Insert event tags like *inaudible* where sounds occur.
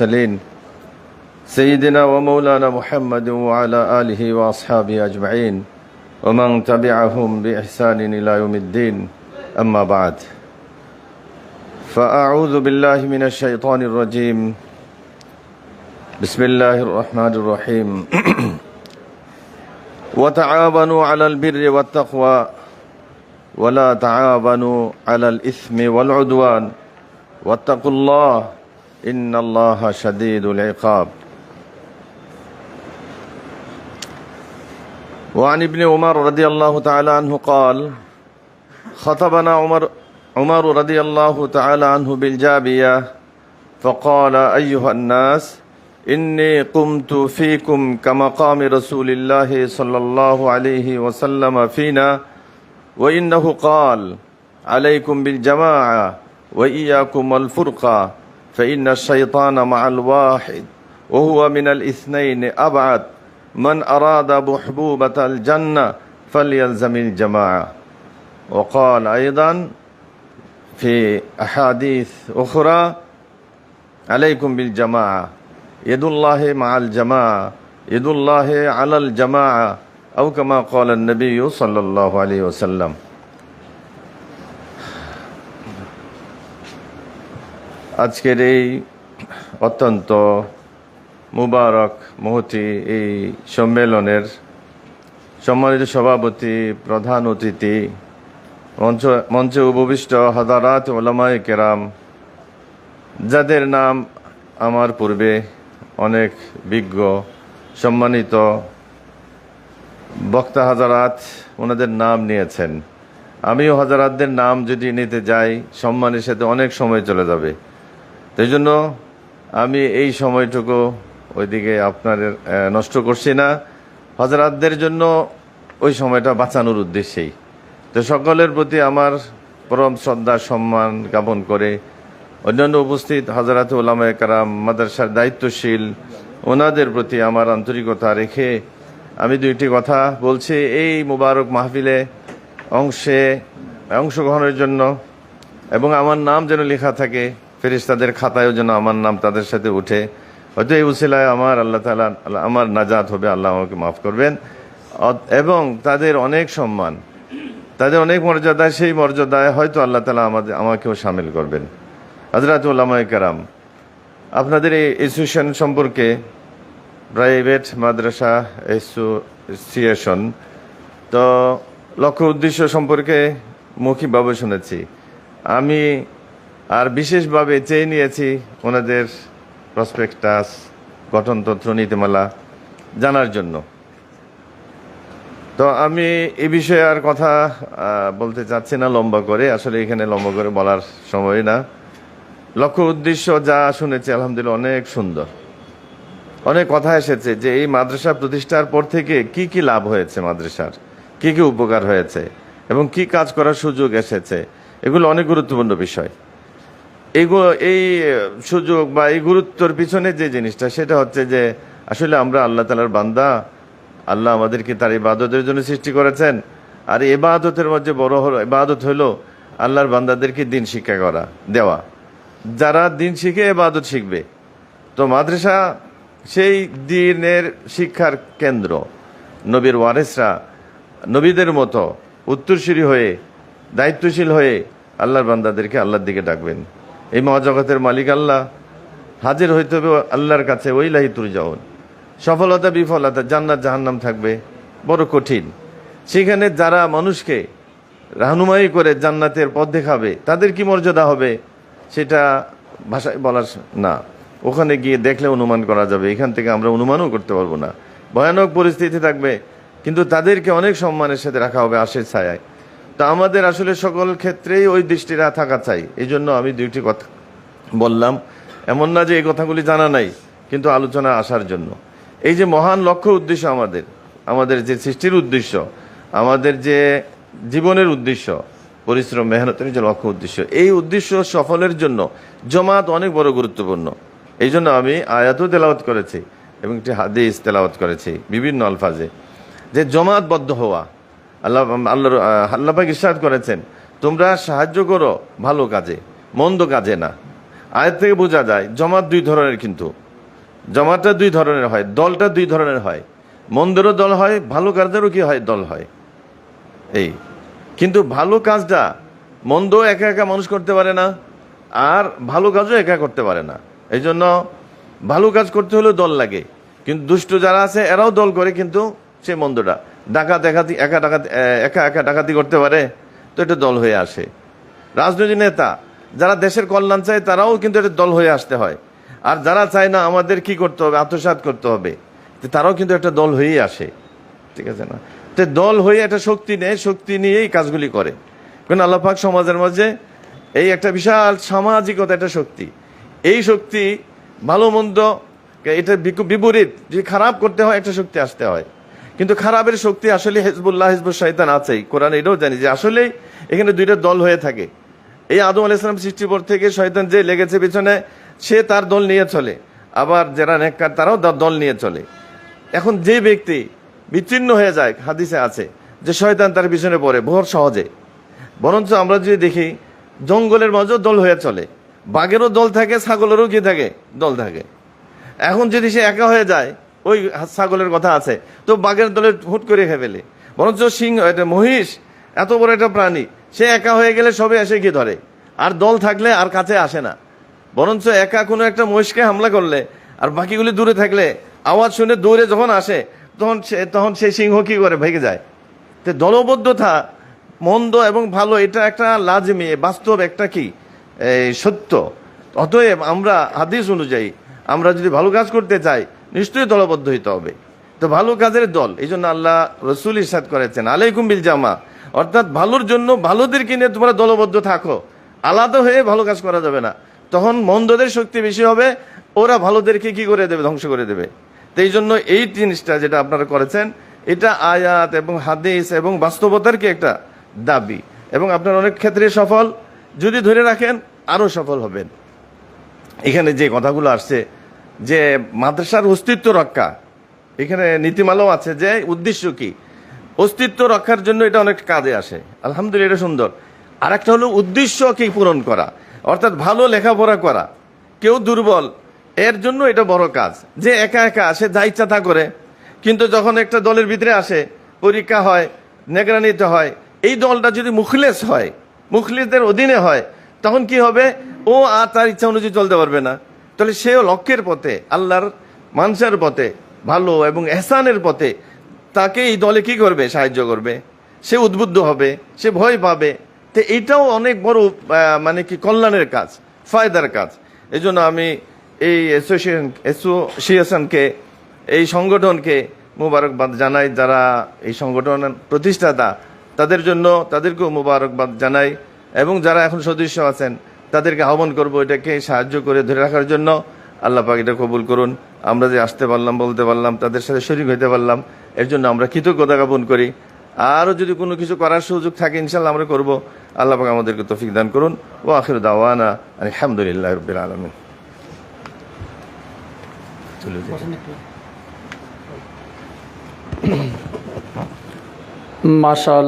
المرسلين سيدنا ومولانا محمد وعلى آله وأصحابه أجمعين ومن تبعهم بإحسان إلى يوم الدين. أما بعد فأعوذ بالله من الشيطان الرجيم. بسم الله الرحمن الرحيم. *clears throat* وتعاونوا على البر والتقوى ولا تعاونوا على الإثم والعدوان. واتقوا الله إن الله شديد العقاب. وعن ابن عمر رضي الله تعالى عنه قال خطبنا عمر عمر رضي الله تعالى عنه بالجابية فقال أيها الناس إني قمت فيكم كمقام رسول الله صلى الله عليه وسلم فينا وإنه قال عليكم بالجماعة وإياكم والفرقة. فإن الشيطان مع الواحد وهو من الاثنين أبعد. من أراد بحبوبة الجنة فليلزم الجماعة. وقال أيضا في أحاديث أخرى عليكم بالجماعة. يد الله مع الجماعة يد الله على الجماعة أو كما قال النبي صلى الله عليه وسلم. আজকের এই অত্যন্ত মুবারক মহতি এই সম্মেলনের সম্মানিত সভাপতি, প্রধান অতিথি, মঞ্চ, মঞ্চে উপবিষ্ট হাজারাত ওলামায় কেরাম, যাদের নাম আমার পূর্বে অনেক বিজ্ঞ, সম্মানিত বক্তা হাজারাত ওনাদের নাম নিয়েছেন। আমিও হাজারাতদের নাম যদি নিতে যাই, সম্মানের সাথে অনেক সময় চলে যাবে। তাই জন্য আমি এই সময়টুকু ওইদিকে আপনাদের আহ, নষ্ট করছি না। হজরাতদের জন্য ওই সময়টা বাঁচানোর উদ্দেশ্যেই। তো সকলের প্রতি আমার পরম শ্রদ্ধা সম্মান জ্ঞাপন করে অন্যান্য উপস্থিত হজরত ওলামায় কারাম মাদ্রাসার দায়িত্বশীল ওনাদের প্রতি আমার আন্তরিকতা রেখে আমি দুইটি কথা বলছি। এই মুবারক মাহফিলে অংশে অংশগ্রহণের জন্য এবং আমার নাম যেন লেখা থাকে ফেরিস্তাদের খাতায়ও যেন আমার নাম তাদের সাথে উঠে। হয়তো এই উসিলায় আমার আল্লাহ তালা আমার নাজাত হবে, আল্লাহ আমাকে মাফ করবেন। এবং তাদের অনেক সম্মান, তাদের অনেক মর্যাদা, সেই মর্যাদায় হয়তো আল্লাহ তালা আমাদের, আমাকেও সামিল করবেন। হজরত উল্লামায় কারাম, আপনাদের এই অ্যাসোসিয়েশন সম্পর্কে প্রাইভেট মাদ্রাসা অ্যাসোসিয়েশন তো লক্ষ্য উদ্দেশ্য সম্পর্কে মৌখিকভাবে শুনেছি। আমি আর বিশেষভাবে চেয়ে নিয়েছি, ওনাদের প্রসপেক্টাস গঠনতন্ত্র, নীতিমালা জানার জন্য। তো আমি এ বিষয়ে আর কথা বলতে চাচ্ছি না লম্বা করে। আসলে এখানে লম্বা করে বলার সময় না। লক্ষ্য উদ্দেশ্য যা শুনেছি, আলহামদুলিল্লাহ, অনেক সুন্দর। অনেক কথা এসেছে যে এই মাদ্রাসা প্রতিষ্ঠার পর থেকে কি কি লাভ হয়েছে মাদ্রাসার? কি কি উপকার হয়েছে? এবং কি কাজ করার সুযোগ এসেছে? এগুলো অনেক গুরুত্বপূর্ণ বিষয়। এগুলো এই সুযোগ বা এই গুরুত্বর পিছনে যে জিনিসটা, সেটা হচ্ছে যে, আসলে আমরা আল্লাহ তালার বান্দা। আল্লাহ আমাদেরকে তার ইবাদতের জন্য সৃষ্টি করেছেন। আর এবাদতের মধ্যে বড় হলো, ইবাদত হলো আল্লাহর বান্দাদেরকে দিন শিক্ষা করা, দেওয়া। যারা দিন শিখে এবাদত শিখবে। তো মাদ্রাসা সেই দিনের শিক্ষার কেন্দ্র। নবীর ওয়ারেসরা নবীদের মতো উত্তরসূরি হয়ে, দায়িত্বশীল হয়ে আল্লাহর বান্দাদেরকে আল্লাহর দিকে ডাকবেন। এই মহাজগতের মালিক আল্লাহ। হাজির হইতে হবে আল্লাহর কাছে ওই লাহি তুরজাউন। সফলতা, বিফলতা, জান্নাত, জাহান্নাম থাকবে। বড় কঠিন। সেখানে যারা মানুষকে রাহনুমাই করে জান্নাতের পথ দেখাবে, তাদের কি মর্যাদা হবে? সেটা ভাষায় বলার না। ওখানে গিয়ে দেখলে অনুমান করা যাবে। এখান থেকে আমরা অনুমানও করতে পারব না। ভয়ানক পরিস্থিতি থাকবে। কিন্তু তাদেরকে অনেক সম্মানের সাথে রাখা হবে আশের ছায়ায়। তা আমাদের আসলে সকল ক্ষেত্রেই ওই দৃষ্টিরা থাকা চাই। এই জন্য আমি দুইটি কথা বললাম। এমন না যে এই কথাগুলি জানা নাই, কিন্তু আলোচনা আসার জন্য। এই যে মহান লক্ষ্য উদ্দেশ্য আমাদের আমাদের যে সৃষ্টির উদ্দেশ্য, আমাদের যে জীবনের উদ্দেশ্য, পরিশ্রম মেহনতের যে লক্ষ্য উদ্দেশ্য, এই উদ্দেশ্য সফলের জন্য জমাত অনেক বড় গুরুত্বপূর্ণ। এই জন্য আমি আয়াতও তেলাওয়াত করেছি এবং একটি হাদিস তেলাওয়াত করেছি বিভিন্ন আলফাজে, যে জমাতবদ্ধ হওয়া আল্লাহ আল্লাহ আল্লাপাক ইরশাদ করেছেন, তোমরা সাহায্য করো ভালো কাজে, মন্দ কাজে না। আয়ের থেকে বোঝা যায় জমাত দুই ধরনের কিন্তু। জমাটা দুই ধরনের হয়, দলটা দুই ধরনের হয়। মন্দেরও দল হয়, ভালো কাজেরও কি হয়, দল হয়। এই। কিন্তু ভালো কাজটা মন্দ একা একা মানুষ করতে পারে না, আর ভালো কাজও একা করতে পারে না। এই জন্য ভালো কাজ করতে হলেও দল লাগে। কিন্তু দুষ্ট যারা আছে, এরাও দল করে কিন্তু সে মন্দটা। ডাকাত একাতি একা ডাকাতি একা একা ডাকাতি করতে পারে, তো এটা দল হয়ে আসে। রাজনৈতিক নেতা, যারা দেশের কল্যাণ চায়, তারাও কিন্তু এটা দল হয়ে আসতে হয়। আর যারা চায় না, আমাদের কি করতে হবে, আত্মসাৎ করতে হবে তারাও কিন্তু একটা দল হয়েই আসে। ঠিক আছে না? তো দল হয়ে একটা শক্তি নেয়, শক্তি নিয়েই কাজগুলি করে। কারণ আল্লাপাক সমাজের মাঝে এই একটা বিশাল সামাজিকতা একটা শক্তি। এই শক্তি ভালো মন্দ, এটা বিপরীত যে খারাপ করতে হয়, একটা শক্তি আসতে হয়। কিন্তু খারাপের শক্তি আসলে হেজবুল্লাহ, হেজবুল শৈতান আছেই। কোরআন এটাও জানি যে আসলে এখানে দুইটা দল হয়ে থাকে। এই আদম আল ইসলাম সৃষ্টির পর থেকে শয়তান যে লেগেছে পিছনে, সে তার দল নিয়ে চলে। আবার যারা নেককার, তারাও তার দল নিয়ে চলে। এখন যে ব্যক্তি বিচ্ছিন্ন হয়ে যায়, হাদিসে আছে যে শয়তান তার পিছনে পড়ে ভোর সহজে। বরঞ্চ আমরা যদি দেখি, জঙ্গলের মাঝেও দল হয়ে চলে। বাঘেরও দল থাকে, ছাগলেরও কি থাকে? দল থাকে। এখন যদি সে একা হয়ে যায় ওই ছাগলের কথা আছে। তো বাঘের দলে হুট করে খেয়ে ফেলে। বরঞ্চ সিংহ, এটা মহিষ, এত বড় একটা প্রাণী, সে একা হয়ে গেলে সবে এসে গিয়ে ধরে। আর দল থাকলে আর কাছে আসে না। বরঞ্চ একা কোনো একটা মহিষকে হামলা করলে, আর বাকিগুলি দূরে থাকলে, আওয়াজ শুনে দৌড়ে যখন আসে, তখন সে, তখন সেই সিংহ কি করে? ভেঙে যায়। তো দলবদ্ধতা, মন্দ এবং ভালো, এটা একটা লাজমি, বাস্তব একটা কি? সত্য। অতএব আমরা হাদিস অনুযায়ী, আমরা যদি ভালো কাজ করতে চাই নিশ্চয়ই দলবদ্ধ হইতে হবে। তো ভালো কাজের দল, এই জন্য আল্লাহ রসুল ইসাদ করেছেন, আলাইকুম বিল জামা। অর্থাৎ ভালোর জন্য ভালোদেরকে নিয়ে তোমরা দলবদ্ধ থাকো। আলাদা হয়ে ভালো কাজ করা যাবে না। তখন মন্দদের শক্তি বেশি হবে, ওরা ভালোদেরকে কি করে দেবে? ধ্বংস করে দেবে। তো এই জন্য এই জিনিসটা যেটা আপনারা করেছেন, এটা আয়াত এবং হাদিস এবং বাস্তবতার কি একটা দাবি। এবং আপনার অনেক ক্ষেত্রে সফল। যদি ধরে রাখেন, আরও সফল হবেন। এখানে যে কথাগুলো আসছে যে মাদ্রাসার অস্তিত্ব রক্ষা, এখানে নীতিমালাও আছে যে উদ্দেশ্য কি? অস্তিত্ব রক্ষার জন্য এটা অনেক কাজে আসে। আলহামদুলিল্লাহ, এটা সুন্দর। আর একটা হলো উদ্দেশ্য কি পূরণ করা, অর্থাৎ ভালো লেখাপড়া করা। কেউ দুর্বল, এর জন্য এটা বড় কাজ। যে একা একা সে যা ইচ্ছা তা করে। কিন্তু যখন একটা দলের ভিতরে আসে, পরীক্ষা হয়, নেগরানিতে হয়, এই দলটা যদি মুখলেস হয়, মুখলিসদের অধীনে হয়, তখন কি হবে? ও আর তার ইচ্ছা অনুযায়ী চলতে পারবে না। তাহলে সেও লক্ষ্যের পথে, আল্লাহর মানুষের পথে, ভালো এবং এহসানের পথে, তাকে এই দলে কি করবে, সাহায্য করবে? সে উদ্বুদ্ধ হবে, সে ভয় পাবে। তো এইটাও অনেক বড় মানে কি কল্যাণের কাজ, ফায়দার কাজ। এই আমি এই অ্যাসোসিয়েশন অ্যাসোসিয়েশনকে এই সংগঠনকে মুবারকবাদ জানাই। যারা এই সংগঠন প্রতিষ্ঠাতা, তাদের জন্য তাদেরকেও মুবারকবাদ জানাই। এবং যারা এখন সদস্য আছেন তাদেরকে আহ্বান করব এটাকে সাহায্য করে ধরে রাখার জন্য। আল্লাহ পাক এটা কবুল করুন। আমরা যে আসতে পারলাম, বলতে পারলাম, তাদের সাথে শরীর হইতে পারলাম, এর জন্য আমরা কৃতজ্ঞতা জ্ঞাপন করি। আরও যদি কোনো কিছু করার সুযোগ থাকে ইনশাল্লাহ আমরা করব। আল্লাহ পাক আমাদেরকে তৌফিক দান করুন। ও আখির দাওয়ানা আলহামদুলিল্লাহ রবিল আলমিন। মাশাল